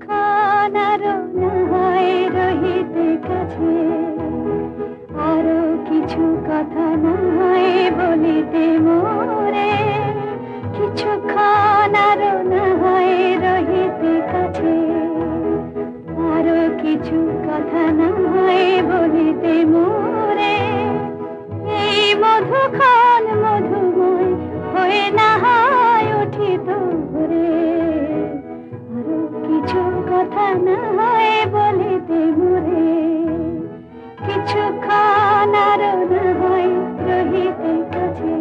খান রহিতে কিছু। কথা নাহায় বলিতে মোরে। কিছু খা না হয় বলিতে মোরে কিছু খান আর না হয় রহিতে কাছে।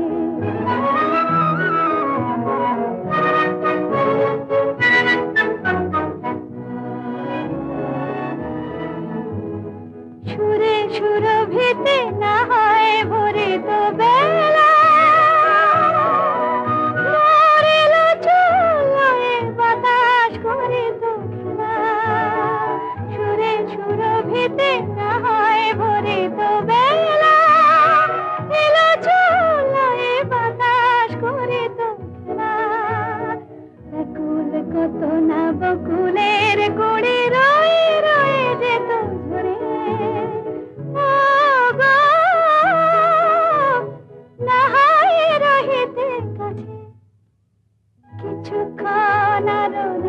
সুরে সুরভিতে Manado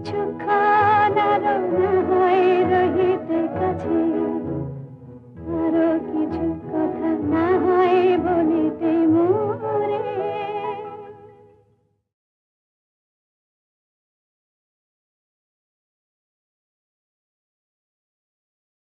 कुछ खाना रंग